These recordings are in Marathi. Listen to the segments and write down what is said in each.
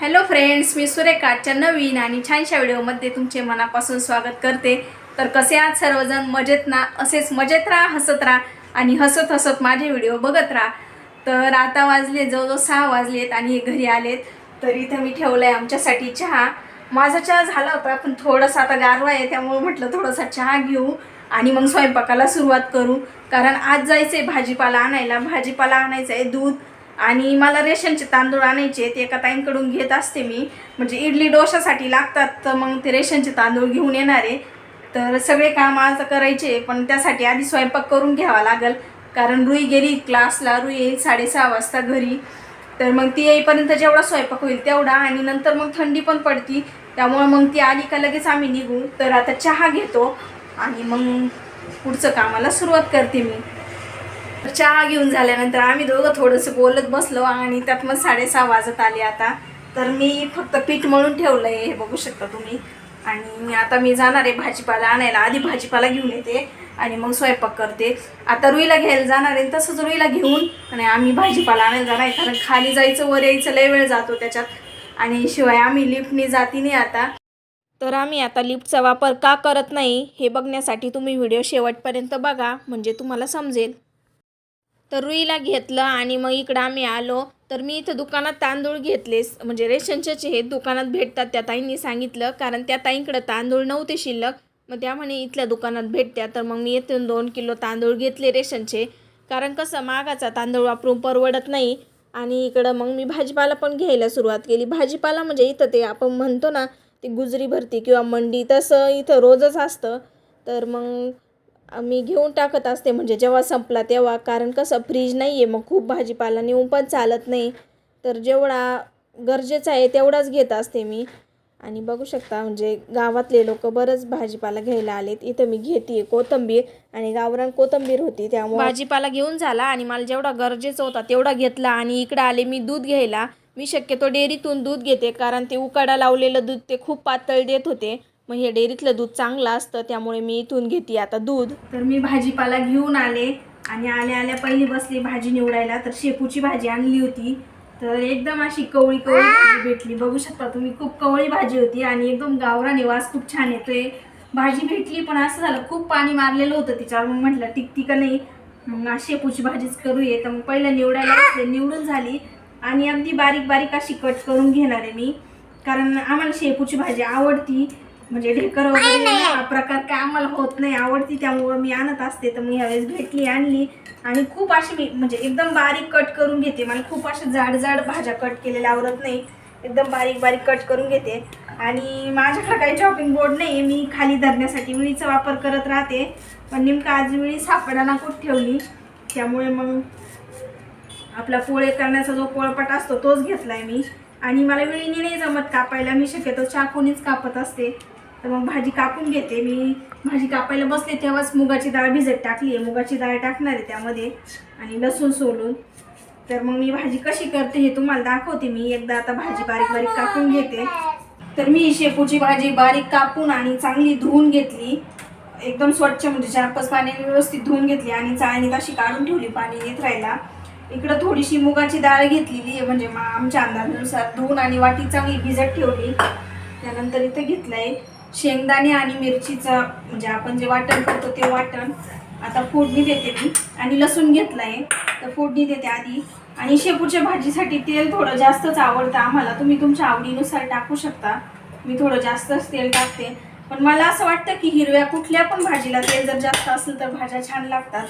हॅलो फ्रेंड्स मी सुरेखाच्या नवीन आणि छानशा व्हिडिओमध्ये तुमचे मनापासून स्वागत करते. तर कसे आहात सर्वजण? मजेत ना? असेच मजेत राहा हसत राहा आणि हसत हसत माझे व्हिडिओ बघत राहा. तर आता वाजले जवळजवळ सहा वाजलेत आणि घरी आलेत. तर इथं मी ठेवलं आहे आमच्यासाठी चहा. माझा चहा झाला होता पण थोडंसं आता गारवा आहे त्यामुळे म्हटलं थोडासा चहा घेऊ आणि मग स्वयंपाकाला सुरुवात करू. कारण आज जायचं आहे भाजीपाला आणायला. भाजीपाला आणायचं आहे दूध आणि मला रेशनचे तांदूळ आणायचे ते एका ताईंकडून घेत असते मी. म्हणजे इडली डोशासाठी लागतात तर मग ते रेशनचे तांदूळ घेऊन येणार आहे. तर सगळे काम आज करायचे पण त्यासाठी आधी स्वयंपाक करून घ्यावा लागेल. कारण रुई गेली क्लासला रुई येईल साडेसहा वाजता घरी. तर मग ती येईपर्यंत जेवढा स्वयंपाक होईल तेवढा. आणि नंतर मग थंडी पण पडती त्यामुळं मग ती आली का लगेच आम्ही निघू. तर आता चहा घेतो आणि मग पुढचं कामाला सुरुवात करते मी. चहा घेऊन झाल्यानंतर आम्ही दोघं थोडंसं बोलत बसलो आणि त्यात मग साडेसहा वाजत आले आता. तर मी फक्त पीठ मळून ठेवलं आहे हे बघू शकता तुम्ही. आणि आता मी जाणार आहे भाजीपाला आणायला. आधी भाजीपाला घेऊन येते आणि मग स्वयंपाक करते. आता रुईला घ्यायला जाणार आहे तसंच रुईला घेऊन. आणि आम्ही भाजीपाला आणायला जाणार आहे कारण खाली जायचं वर यायचं लय वेळ जातो त्याच्यात. आणि शिवाय आम्ही लिफ्टने जाती नाही आता. तर आम्ही आता लिफ्टचा वापर का करत नाही हे बघण्यासाठी तुम्ही व्हिडिओ शेवटपर्यंत बघा म्हणजे तुम्हाला समजेल. तर रुईला घेतलं आणि मग इकडं आम्ही आलो. तर मी इथं दुकानात तांदूळ घेतले म्हणजे रेशनचेच हे दुकानात भेटतात त्या ताईंनी सांगितलं. कारण त्या ताईंकडं तांदूळ नव्हते शिल्लक. मग त्या म्हणे इथल्या दुकानात भेटत्या. तर मग मी येथून दोन किलो तांदूळ घेतले रेशनचे. कारण कसं मागाचा तांदूळ वापरून परवडत नाही. आणि इकडं मग मी भाजीपाला पण घ्यायला सुरुवात केली. भाजीपाला म्हणजे इथं ते आपण म्हणतो ना ते गुजरी भरती किंवा मंडी तसं इथं रोजच असतं. तर मग मी घेऊन टाकत असते म्हणजे जेव्हा संपला तेव्हा. कारण कसं फ्रीज नाही आहे मग खूप भाजीपाला नेऊन पण चालत नाही. तर जेवढा गरजेचा आहे तेवढाच घेत असते मी. आणि बघू शकता म्हणजे गावातले लोक बरंच भाजीपाला घ्यायला आलेत. इथं मी घेते कोथंबीर आणि गावरान कोथंबीर होती त्यामुळे भाजीपाला घेऊन झाला आणि मला जेवढा गरजेचा होता तेवढा घेतला आणि इकडं आले मी दूध घ्यायला. मी शक्यतो डेअरीतून दूध घेते कारण ते उकाडा लावलेलं दूध ते खूप पातळ देत होते. मग हे डेअरीतलं दूध चांगलं असतं त्यामुळे मी इथून घेते आता दूध. तर मी भाजीपाला घेऊन आले आणि आल्या आल्या पहिली बसली भाजी निवडायला तर शेपूची भाजी आणली होती. तर एकदम अशी कवळी कवळी भाजी भेटली. बघू शकता तुम्ही खूप कवळी भाजी होती आणि एकदम गावरा निवास खूप छान येतोय. भाजी भेटली पण असं झालं खूप पाणी मारलेलं होतं तिच्यावर. मग म्हटलं टिकती का नाही? मग शेपूची भाजीच करू ये तर मग पहिलं निवडायला बसले निवडून झाली. आणि अगदी बारीक बारीक अशी कट करून घेणार आहे मी. कारण आम्हाला शेपूची भाजी आवडती. म्हणजे ढेकर वगैरे हा प्रकार काय आम्हाला होत नाही आवडती त्यामुळं मी आणत असते. तर मी ह्यावेळेस भेटली आणली. आणि खूप अशी मी म्हणजे एकदम बारीक कट करून घेते. मला खूप अशा जाड जाड भाज्या कट केलेल्या आवडत नाही. एकदम बारीक बारीक कट करून घेते. आणि माझ्याकडे काही चॉपिंग बोर्ड नाही मी खाली धरण्यासाठी विळीचा वापर करत राहते. पण नेमकं आज विळी सापडाना कुठं ठेवली? त्यामुळे मग आपला पोळे करण्याचा जो पोळपाट असतो तोच घेतलाय मी. आणि मला विळीने नाही जमत कापायला. मी शक्यतो चाकूनीच कापत असते. तर मग भाजी कापून घेते मी. भाजी कापायला बसले तेव्हाच मुगाची डाळ भिजत टाकली आहे. मुगाची डाळ टाकणार आहे त्यामध्ये आणि लसूण सोलून. तर मग मी भाजी कशी करते हे तुम्हाला दाखवते मी. एकदा आता भाजी बारीक बारीक कापून घेते. तर मी शेपूची भाजी बारीक कापून आणि चांगली धुवून घेतली. एकदम स्वच्छ म्हणजे चार पाच पाण्याने व्यवस्थित धुवून घेतली आणि चाळणीत अशी काढून ठेवली पाणी येत राहायला. इकडं थोडीशी मुगाची डाळ घेतलेली आहे. म्हणजे आमच्या अंदाजानुसार धुवून आणि वाटी चांगली भिजत ठेवली. त्यानंतर इथं घेतलंय शेंगदाणे आणि मिरचीचं म्हणजे आपण जे वाटण करतो ते वाटण. आता फोडणी देते मी. आणि लसूण घेतलाय तर फोडणी देते आधी. आणि शेपूच्या भाजीसाठी तेल थोडं जास्तच आवडतं आम्हाला. तुम्ही तुमच्या आवडीनुसार टाकू शकता. मी थोडं जास्तच तेल टाकते. पण मला असं वाटतं की हिरव्या कुठल्या पण भाजीला तेल जर जास्त असेल तर भाज्या छान लागतात.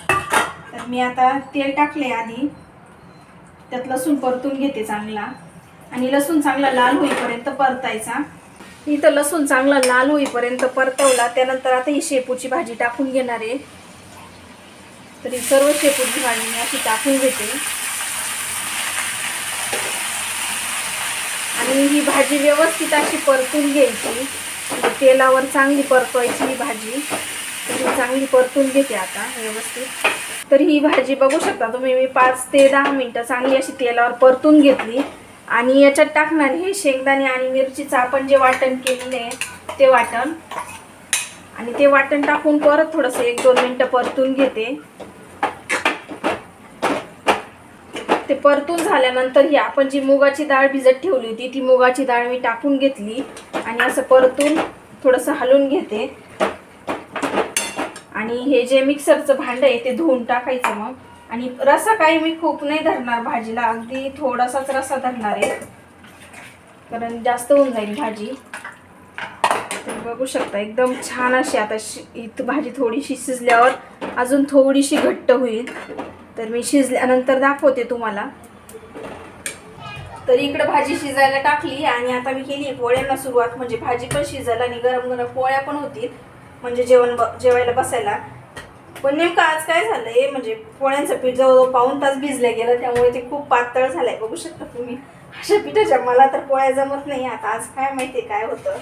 तर मी आता तेल टाकले आधी. त्यात लसूण परतून घेते चांगला. आणि लसूण चांगला लाल होईपर्यंत परतायचा. इथं लसूण चांगला लाल होईपर्यंत परतवला. त्यानंतर आता ही शेपूची भाजी टाकून घेणार आहे. तर ही सर्व शेपूची भाजी मी अशी टाकून घेते. आणि ही भाजी व्यवस्थित अशी परतून घ्यायची. तेलावर चांगली परतवायची ही भाजी. ही चांगली परतून घेते आता व्यवस्थित. तर ही भाजी बघू शकता तुम्ही मी पाच ते दहा मिनटं चांगली अशी तेलावर परतून घेतली. आणि याच्यात टाकणार हे शेंगदाणे आणि मिरचीचं आपण जे वाटण केलेलं आहे ते वाटण. आणि ते वाटण टाकून परत थोडंसं एक दोन मिनटं परतून घेते. ते परतून झाल्यानंतर ही आपण जी मुगाची डाळ भिजत ठेवली होती ती मुगाची डाळ मी टाकून घेतली. आणि असं परतून थोडंसं हलवून घेते. आणि हे जे मिक्सरचं भांडं आहे ते धुवून टाकायचं मग. आणि रसा काही मी खूप नाही धरणार भाजीला अगदी थोडासाच रसा धरणार आहे. कारण जास्त होऊन जाईल भाजी. तर बघू शकता एकदम छान अशी आता शि इथं भाजी थोडीशी शिजल्यावर अजून थोडीशी घट्ट होईल. तर मी शिजल्यानंतर दाखवते तुम्हाला. तर इकडं भाजी शिजायला टाकली आणि आता मी केली पोळ्यांना सुरुवात. म्हणजे भाजी पण शिजायला आणि गरम गरम पोळ्या पण होतील. म्हणजे जेवण ब जेवायला बसायला. पण नेमकं आज काय झालंय? म्हणजे पोळ्यांचं पीठ जवळजवळ पाऊन तास भिजलं गेलं त्यामुळे ते खूप पातळ झालंय. बघू शकता तुम्ही. अशा पिठाच्या मला तर पोळ्या जमत नाही. आता आज काय माहिती काय होतं?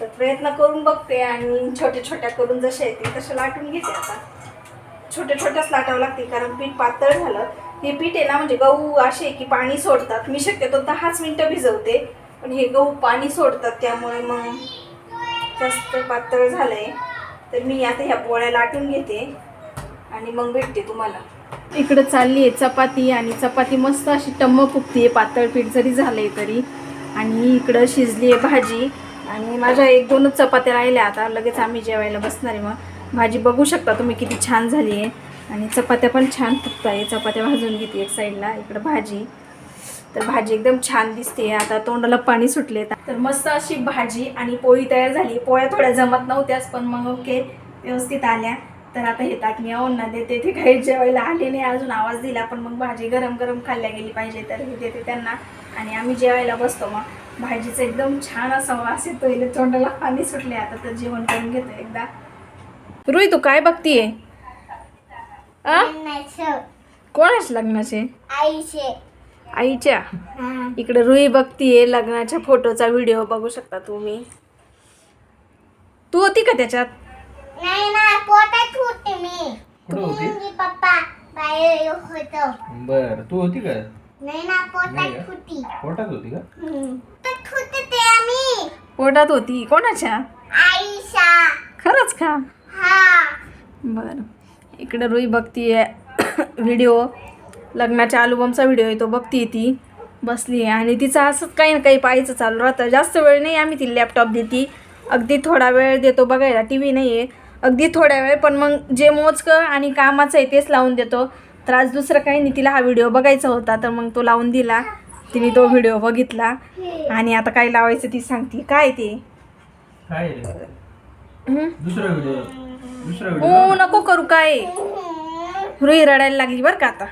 तर प्रयत्न करून बघते आणि छोट्या छोट्या करून जशा येतील तशा लाटून घेते आता. छोट्या छोट्याच लाटावं लागते कारण पीठ पातळ झालं. हे पीठ आहे ना म्हणजे गहू असे की पाणी सोडतात. मी शक्यतो दहाच मिनटं भिजवते पण हे गहू पाणी सोडतात त्यामुळे मग जास्त पातळ झालंय. तर मी आता ह्या पोळ्या लाटून घेते. आणि मग भेटते तुम्हाला. इकडं चालली आहे चपाती आणि चपाती मस्त अशी टम्म फुगती पातळ पीठ जरी झालंय तरी. आणि इकडं शिजली आहे भाजी. आणि माझ्या एक दोनच चपात्या राहिल्या आता लगेच आम्ही जेवायला बसणार आहे मग. भाजी बघू शकता तुम्ही किती छान झाली आहे. आणि चपात्या पण छान फुगत आहे. चपात्या भाजून घेते एक साईडला इकडं भाजी. तर भाजी एकदम छान दिसते. आता तोंडाला पाणी सुटले. तर मस्त अशी भाजी आणि पोळी तयार झाली. पोळ्या थोड्या जमत नव्हत्याच पण मग ओके व्यवस्थित आल्या. तर आता हे ताट मी ना देते ते काही जेवायला आले नाही अजून आवाज दिला पण मग भाजी गरम गरम खाल्ल्या गेली पाहिजे तर हे देते त्यांना. आणि आम्ही जेवायला बसतो मग. भाजीचं एकदम छान असा वास येतो इले तोंडाला पाणी सुटले आता तर जेवण करून घेतो एकदा. रुई तू काय बघतीये? कोणाच लग्नाचे? आईचे. आईच्या. इकडे रुई बघतीये लग्नाच्या फोटोचा व्हिडिओ बघू शकता तुम्ही. तू होती का त्याच्यात? नाही ना पोटात होते मी. कुठं होती? मी पप्पा बाहेर होतो. बर तू होती का? नाही ना नाही पोटात का? होती. पोटात होती का? हम्म. पोटात होते ते आम्ही. पोटात होती. कोणाच्या? आईशा खरंच का? हा. बरं. इकडे रुई बघतीये. व्हिडिओ. लग्नाच्या अल्बमचा व्हिडिओ आहे तो बघतीये ती. बसली आहे. आणि तिचं असंच काही ना काही पाहायचं चालू राहतं. जास्त वेळ नाही आम्ही ती लॅपटॉप देते. अगदी थोडा वेळ देतो. बघायला टी व्ही नाही आहे अगदी थोड्या वेळ पण मग जे मोजकं आणि कामाचं आहे तेच लावून देतो. तर आज दुसरं काही नाही तिला हा व्हिडिओ बघायचा होता तर मग तो लावून दिला. तिने तो व्हिडिओ बघितला. आणि आता काय लावायचं ती सांगते. काय ते? हं? नको करू काय? रुई रडायला लागली बरं का आता.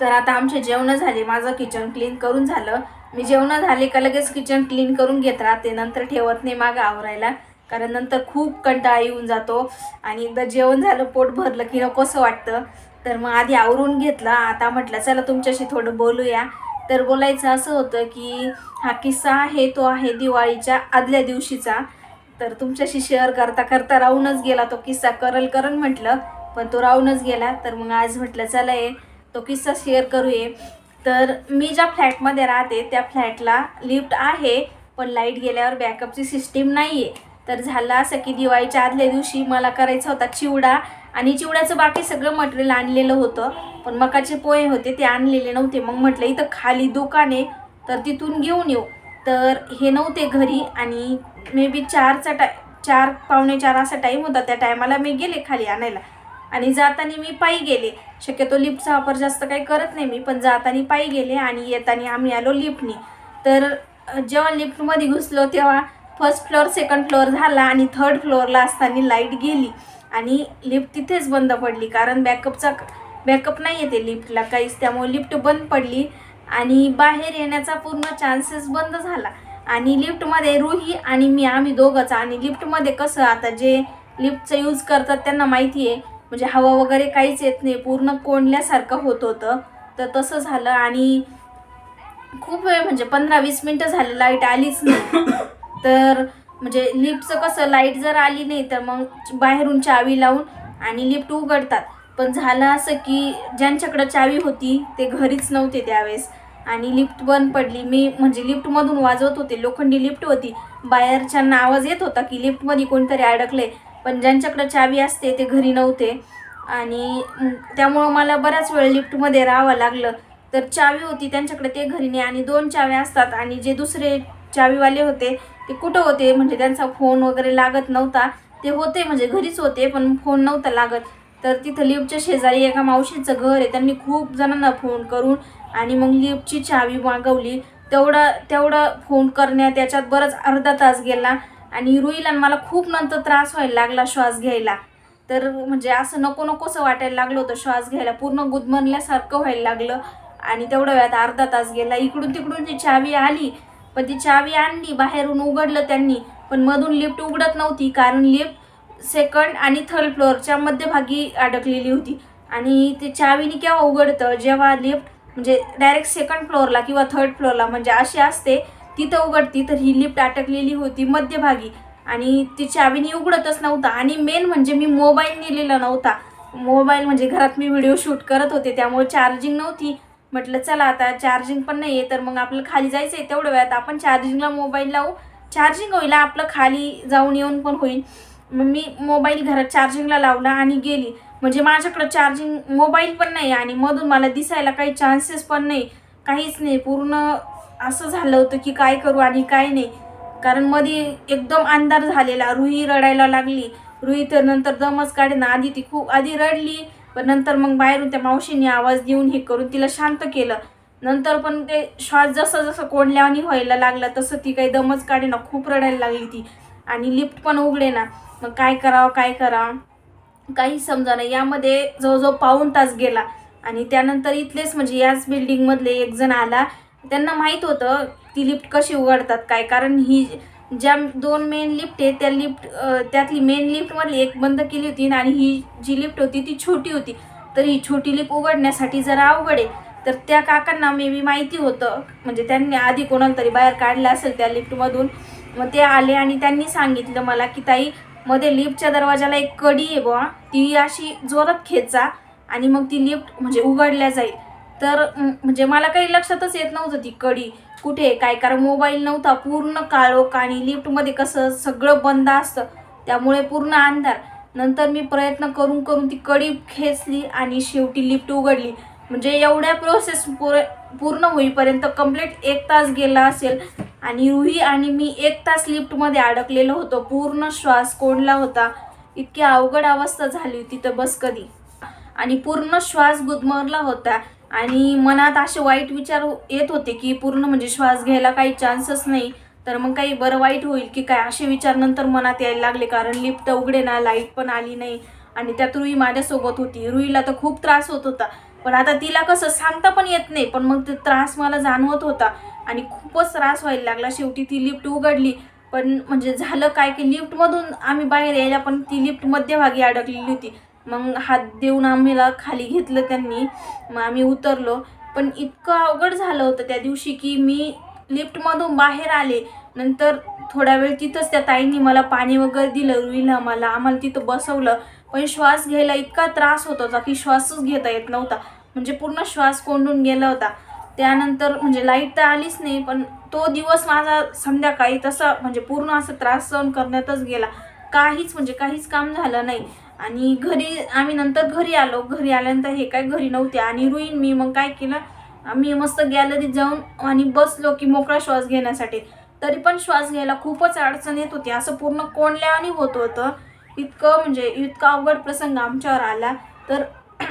तर आता आमचे जेवणं झाले माझं किचन क्लीन करून झालं. मी जेवणं झाले का लगेच किचन क्लीन करून घेत राहते नंतर ठेवत नाही मागं आवरायला. कारण नंतर खूप कंटाळा येऊन जातो. आणि एकदा जेवण झालं पोट भरलं की नकोसं वाटतं. तर मग आधी आवरून घेतला. आता म्हटलं चला तुमच्याशी थोडं बोलूया. तर बोलायचं असं होतं की हा किस्सा आहे तो आहे दिवाळीच्या आदल्या दिवशीचा. तर तुमच्याशी शेअर करता करता राहूनच गेला तो किस्सा. करल करल म्हटलं पण तो राहूनच गेला. तर मग आज म्हटलं चला ये तो किस्सा शेअर करूये. तर मी ज्या फ्लॅटमध्ये राहते त्या फ्लॅटला लिफ्ट आहे पण लाइट गेल्यावर बॅकअपची सिस्टीम नाही आहे तर झालं असं की दिवाळीच्या आदल्या दिवशी मला करायचा होता चिवडा आणि चिवड्याचं बाकी सगळं मटेरियल आणलेलं होतं. पण मकाचे पोहे होते ते आणलेले नव्हते. मग म्हटलं इथं खाली दुकान आहे तर तिथून घेऊन येऊ. तर हे नव्हते घरी आणि मे बी चारचा टाय चार पावणे चार असा टाईम होता त्या टायमाला मी गेले खाली आणायला. आणि जाताना मी पायी गेले. शक्यतो लिफ्टचा वापर जास्त काही करत नाही मी पण जाताना पायी गेले आणि येताना आम्ही आलो लिफ्टनी तर जेव्हा लिफ्टमध्ये घुसलो तेव्हा फर्स्ट फ्लोअर सेकंड फ्लोअर झाला आणि थर्ड फ्लोअरला असताना लाइट गेली आणि लिफ्ट तिथेच बंद पडली. कारण बॅकअपचा बॅकअप नाही येते लिफ्टला काहीच. त्यामुळे लिफ्ट बंद पडली आणि बाहेर येण्याचा पूर्ण चान्सेस बंद झाला. आणि लिफ्टमध्ये रुही आणि मी आम्ही दोघंच. आणि लिफ्टमध्ये कसं आता जे लिफ्टचा यूज करतात त्यांना माहिती आहे. म्हणजे हवा वगैरे काहीच येत नाही. पूर्ण कोंडल्यासारखं होत होतं. तर तसं झालं आणि खूप वेळ म्हणजे पंधरा वीस मिनटं झाले. लाइट आलीच नाही. तर म्हणजे लिफ्टचं कसं लाइट जर आली नाही तर मग बाहेरून चावी लावून आणि लिफ्ट उघडतात. पण झालं असं की ज्यांच्याकडं चावी होती ते घरीच नव्हते त्यावेळेस आणि लिफ्ट बंद पडली. मी म्हणजे लिफ्टमधून वाजवत होते. लोखंडी लिफ्ट होती. बाहेरच्यांना आवाज येत होता की लिफ्टमध्ये कोणतरी अडकले पण ज्यांच्याकडं चावी असते ते घरी नव्हते. आणि त्यामुळं मला बऱ्याच वेळ लिफ्टमध्ये राहावं लागलं. तर चावी होती त्यांच्याकडे ते घरी नाही. आणि दोन चाव्या असतात. आणि जे दुसरे चावीवाले होते ते कुठं होते? म्हणजे त्यांचा फोन वगैरे लागत नव्हता. ते होते म्हणजे घरीच होते पण फोन नव्हता लागत. तर तिथं लिफ्टच्या शेजारी एका मावशीचं घर आहे. त्यांनी खूप जणांना फोन करून आणि मग लिफ्टची चावी मागवली. तेवढं तेवढं फोन करण्यात त्याच्यात बरंच अर्धा तास गेला आणि रुईला आणि मला खूप नंतर त्रास व्हायला लागला श्वास घ्यायला. तर म्हणजे असं नको नकोसं वाटायला लागलं होतं श्वास घ्यायला. पूर्ण गुदमरल्यासारखं व्हायला लागलं आणि तेवढ्या वेळात अर्धा तास गेला. इकडून तिकडून जी चावी आली पण ती चावी आणली बाहेरून उघडलं त्यांनी. पण मधून लिफ्ट उघडत नव्हती कारण लिफ्ट सेकंड आणि थर्ड फ्लोअरच्या मध्यभागी अडकलेली होती. आणि ते चावीने केव्हा उघडतं? जेव्हा लिफ्ट म्हणजे डायरेक्ट सेकंड फ्लोअरला किंवा थर्ड फ्लोअरला म्हणजे अशी असते तिथं उघडती तर ही लिफ्ट अटकलेली होती मध्यभागी. आणि ती चावीने उघडतच नव्हता. आणि मेन म्हणजे मी मोबाईल नेलेला नव्हता. मोबाईल म्हणजे घरात मी व्हिडिओ शूट करत होते त्यामुळे चार्जिंग नव्हती. म्हटलं चला आता चार्जिंग पण नाही आहे तर मग आपल्याला खाली जायचं आहे तेवढ्या वेळात. आपण चार्जिंगला मोबाईल लावू. चार्जिंग होईल आपलं खाली जाऊन येऊन पण होईल. मग मी मोबाईल घरात चार्जिंगला लावला आणि गेली. म्हणजे माझ्याकडं चार्जिंग मोबाईल पण नाही आणि मधून मला दिसायला काही चान्सेस पण नाही. काहीच नाही. पूर्ण असं झालं होतं की काय करू आणि काय नाही. कारण मध्ये एकदम अंधार झालेला. रुई रडायला लागली. रुई तर नंतर दमच काढेना. आधी ती खूप आधी रडली. पण नंतर मग बाहेरून त्या मावशीने आवाज देऊन हे करून तिला शांत केलं. नंतर पण ते श्वास जसं जसं कोंडल्यावानी व्हायला लागला तसं ती काही दमच काढेना खूप रडायला लागली ती. आणि लिफ्ट पण उघडे ना मग काय करावं काय करावं? काही समजा नाही यामध्ये जवळजवळ पाऊण तास गेला. आणि त्यानंतर इथलेच म्हणजे याच बिल्डिंगमधले एक जण आला. त्यांना माहीत होतं ती लिफ्ट कशी उघडतात काय? कारण ही ज्या दोन मेन लिफ्ट आहे त्या लिफ्ट त्यातली मेन लिफ्टमधली एक बंद केली होती आणि ही जी लिफ्ट होती ती छोटी होती. तर ही छोटी लिफ्ट उघडण्यासाठी जरा अवघड आहे. तर त्या काकांना मे बी माहिती होतं म्हणजे त्यांनी आधी कोणाला तरी बाहेर काढलं असेल त्या लिफ्टमधून मग ते आले आणि त्यांनी सांगितलं मला की ताई मध्ये लिफ्टच्या दरवाजाला एक कडी आहे बुवा ती अशी जोरात खेचा आणि मग ती लिफ्ट म्हणजे उघडल्या जाईल. तर म्हणजे मला काही लक्षातच येत नव्हतं ती कडी. कुठे काय कारण मोबाईल नव्हता पूर्ण काळोख आणि लिफ्टमध्ये कसं सगळं बंद असतं त्यामुळे पूर्ण अंधार. नंतर मी प्रयत्न करून करून ती कडी खेचली आणि शेवटी लिफ्ट उघडली. म्हणजे एवढ्या प्रोसेस पूर्ण होईपर्यंत कंप्लीट एक तास गेला असेल आणि रुही आणि मी एक तास लिफ्टमध्ये अडकलेलो होतो. पूर्ण श्वास कोंडला होता. इतकी अवघड अवस्था झाली होती तर बस कधी. आणि पूर्ण श्वास गुदमरला होता. आणि मनात असे वाईट विचार येत होते की पूर्ण म्हणजे श्वास घ्यायला काही चान्सच नाही. तर मग काही बरं वाईट होईल की काय? असे विचार नंतर मनात यायला लागले. कारण लिफ्ट उघडे ना लाइट पण आली नाही. आणि त्यात रुई माझ्यासोबत होती. रुईला तर खूप त्रास होत होता. पण आता तिला कसं सांगता पण येत नाही. पण मग ते त्रास मला जाणवत होता. आणि खूपच त्रास व्हायला लागला. शेवटी ती लिफ्ट उघडली. पण म्हणजे झालं काय की लिफ्टमधून आम्ही बाहेर यायला पण ती लिफ्ट मध्यभागी अडकलेली होती. मग हात देऊन आम्हाला खाली घेतलं त्यांनी. मग आम्ही उतरलो. पण इतकं अवघड झालं होतं त्या दिवशी की मी लिफ्टमधून बाहेर आले. नंतर थोडा वेळ तिथंच त्या ताईंनी मला पाणी वगैरे दिलं रुईला मला आम्हाला तिथं बसवलं. पण श्वास घ्यायला इतका त्रास होत होता की श्वासच घेता येत नव्हता. म्हणजे पूर्ण श्वास कोंडून गेला होता. त्यानंतर म्हणजे लाइट तर आलीच नाही पण तो दिवस माझा संध्याकाळी तसा म्हणजे पूर्ण असा त्रास सहन करण्यातच गेला. काहीच म्हणजे काहीच काम झालं नाही. आणि घरी आम्ही नंतर घरी आलो. घरी आल्यानंतर हे काय घरी नव्हते आणि रुईन मी. मग काय केलं? आम्ही मस्त गॅलरीत जाऊन आणि बसलो की मोकळा श्वास घेण्यासाठी. तरी पण श्वास घ्यायला खूपच अडचण येत होती. असं पूर्ण कोंडल्याने होत होतं. इतकं म्हणजे इतका अवघड प्रसंग आमच्यावर आला. तर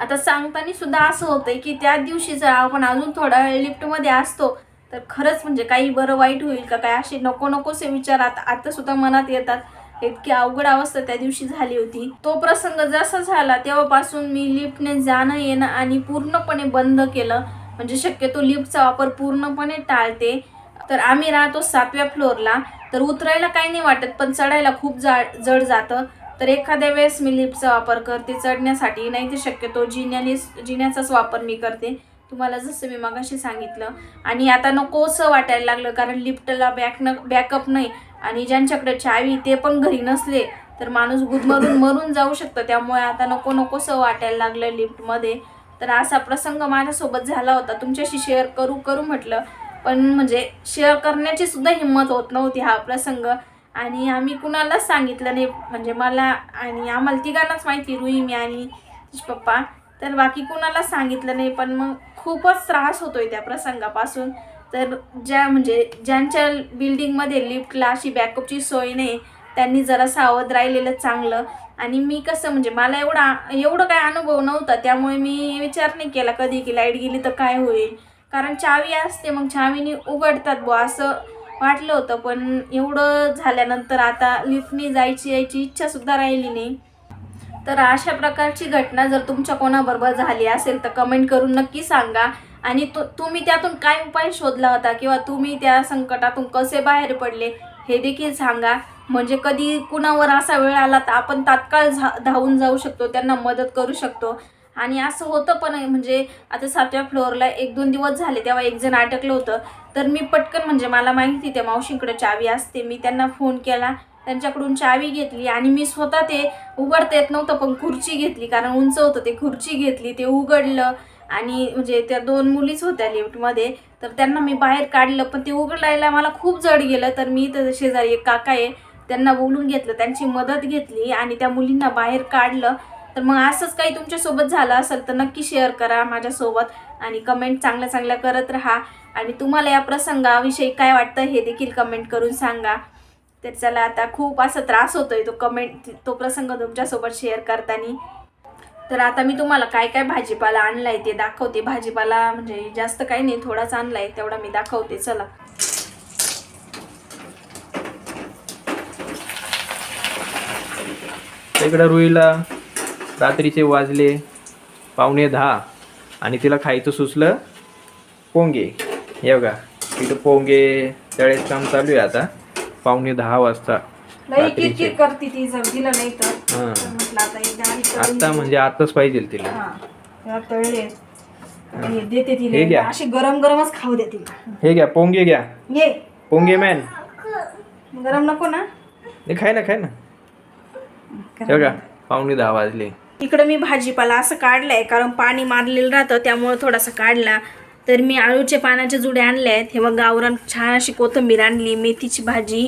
आता सांगताना सुद्धा असं होतंय की त्या दिवशी जर आपण अजून थोडा वेळ लिफ्टमध्ये असतो तर खरंच म्हणजे काही बरं वाईट होईल का काय? असे नको नकोसे विचार आता आता सुद्धा मनात येतात. इतकी अवघड अवस्था त्या दिवशी झाली होती. तो प्रसंग जसा झाला तेव्हापासून मी लिफ्टने जाणं येणं आणि पूर्णपणे बंद केलं. म्हणजे शक्यतो लिफ्टचा वापर पूर्णपणे टाळते. तर आम्ही राहतो सातव्या फ्लोअरला. तर उतरायला काही नाही वाटत पण चढायला खूप जा जड जातं. तर एखाद्या वेळेस मी लिफ्टचा वापर करते चढण्यासाठी. नाही ते शक्यतो जिन्याने जिन्याचाच वापर मी करते. तुम्हाला जसं मी मगाशी सांगितलं. आणि आता नकोसं वाटायला लागलं कारण लिफ्टला बॅक न बॅकअप नाही. आणि ज्यांच्याकडे चावी ते पण घरी नसले तर माणूस गुदमरून मरून जाऊ शकतं. त्यामुळे आता नको नकोसं वाटायला लागलं लिफ्टमध्ये. तर असा प्रसंग माझ्यासोबत झाला होता. तुमच्याशी शेअर करू करू म्हटलं. पण म्हणजे शेअर करण्याची सुद्धा हिंमत होत नव्हती हा प्रसंग. आणि आम्ही कुणालाच सांगितलं नाही. म्हणजे मला आणि आम्हाला तिघांनाच माहिती रुई मी आणि पप्पा. तर बाकी कुणालाच सांगितलं नाही. पण मग खूपच त्रास होतोय त्या प्रसंगापासून. तर ज्या म्हणजे ज्यांच्या बिल्डिंगमध्ये लिफ्टला अशी बॅकअपची सोय नाही त्यांनी जरा सावध राहिलेलं चांगलं. आणि मी कसं म्हणजे मला एवढा एवढं काय अनुभव नव्हता त्यामुळे मी विचार नाही केला कधी की लाइट गेली तर काय होईल. कारण चावी असते मग चावीने उघडतात बुवा असं वाटलं होतं. पण एवढं झाल्यानंतर आता लिफ्टने जायची यायची इच्छासुद्धा राहिली नाही. तर अशा प्रकारची घटना जर तुमच्या कोणाबरोबर झाली असेल तर कमेंट करून नक्की सांगा. आणि तो तुम्ही त्यातून काय उपाय शोधला होता? किंवा तुम्ही त्या संकटातून कसे बाहेर पडले? हे देखील सांगा. म्हणजे कधी कुणावर असा वेळ आला तर आपण तात्काळ झा धावून जाऊ शकतो त्यांना मदत करू शकतो. आणि असं होतं पण म्हणजे आता सातव्या फ्लोअरला एक दोन दिवस झाले तेव्हा एक जण अटकलं होतं. तर मी पटकन म्हणजे मला माहिती त्या मावशींकडे चावी असते. मी त्यांना फोन केला. त्यांच्याकडून चावी घेतली आणि मी स्वतः ते उघडता येत नव्हतं पण खुर्ची घेतली. कारण उंच होतं ते खुर्ची घेतली ते उघडलं. आणि म्हणजे त्या दोन मुलीच होत्या लिफ्टमध्ये तर त्यांना मी बाहेर काढलं पण ते उघडायला मला खूप जड गेलं. तर मी तर शेजारी एक काका आहे त्यांना बोलून घेतलं त्यांची मदत घेतली आणि त्या मुलींना बाहेर काढलं. तर मग असंच काही तुमच्यासोबत झालं असेल तर नक्की शेअर करा माझ्यासोबत आणि कमेंट चांगल्या चांगल्या करत राहा. आणि तुम्हाला या प्रसंगाविषयी काय वाटतं हे देखील कमेंट करून सांगा. तर चला आता खूप असा त्रास होतोय तो कमेंट तो प्रसंग तुमच्यासोबत शेअर करताना. तर आता मी तुम्हाला काय काय भाजीपाला आणलाय ते दाखवते. भाजीपाला म्हणजे जास्त काही नाही थोडाच आणलाय तेवढा मी दाखवते. चला. इकडं रुईला रात्रीचे वाजले पावणे दहा. आणि तिला खायचं सुचलं पोंगे. हे बघा इथं पोंगे तळेच काम चालू आहे आता. पावणे दहा वाजता करते ती जर दिलं नाही तर. तर म्हटलं आता एकदा तळून. म्हणजे आत्ताच पाहिजे तिला. हा तेव्हा तळले आणि देते हे तिला घ्या. अशी गरम गरमच खाऊ दे तिला. हे घ्या पोंगे घ्या. ये. पोंगे मॅन. गरम नको ना. हे खाय ना खाय ना. हे बघा पावणे दहा वाजले. इकडं मी भाजीपाला असं काढलंय कारण पाणी मारलेलं राहतं त्यामुळं थोडासा काढला. तर मी आळूचे पानाचे जुडे आणले आहेत. हे मग गावरान छान अशी कोथिंबीर आणली मेथीची भाजी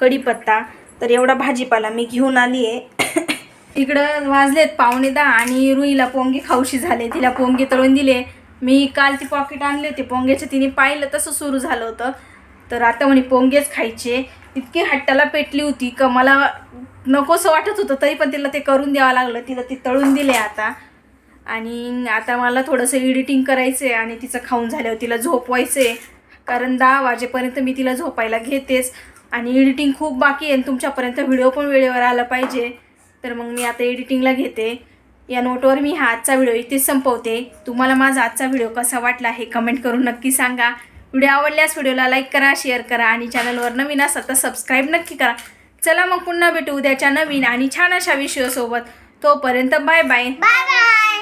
कढीपत्ता. तर एवढा भाजीपाला मी घेऊन आली आहे इकडं वाजलेत पावणे दहा आणि रुईला पोंगे खाऊशी झाले. तिला पोंगे तळून दिले. मी काल ती पॉकेट आणले होते. पोंग्याचे तिने पाहिलं तसं सुरू झालं होतं. तर आता म्हणे पोंगेच खायचे. इतकी हट्टाला पेटली होती का मला नकोसं वाटत होतं. तरी पण तिला ते करून द्यावं लागलं. तिला ते तळून दिले आता. आणि आता मला थोडंसं एडिटिंग करायचं आहे आणि तिचं खाऊन झाल्यावर तिला झोपवायचं आहे कारण दहा वाजेपर्यंत मी तिला झोपायला घेतेच. आणि एडिटिंग खूप बाकी आहे आणि तुमच्यापर्यंत व्हिडिओ पण वेळेवर आला पाहिजे. तर मग मी आता एडिटिंगला घेते. या नोटवर मी हा आजचा व्हिडिओ इथेच संपवते. तुम्हाला माझा आजचा व्हिडिओ कसा वाटला हे कमेंट करून नक्की सांगा. व्हिडिओ आवडल्यास व्हिडिओला लाईक करा शेअर करा आणि चॅनलवर नवीन असाल तर सबस्क्राईब नक्की करा. चला मग पुन्हा भेटू उद्याच्या नवीन आणि छान अशा विषयासोबत तोपर्यंत बाय बाय बाय बाय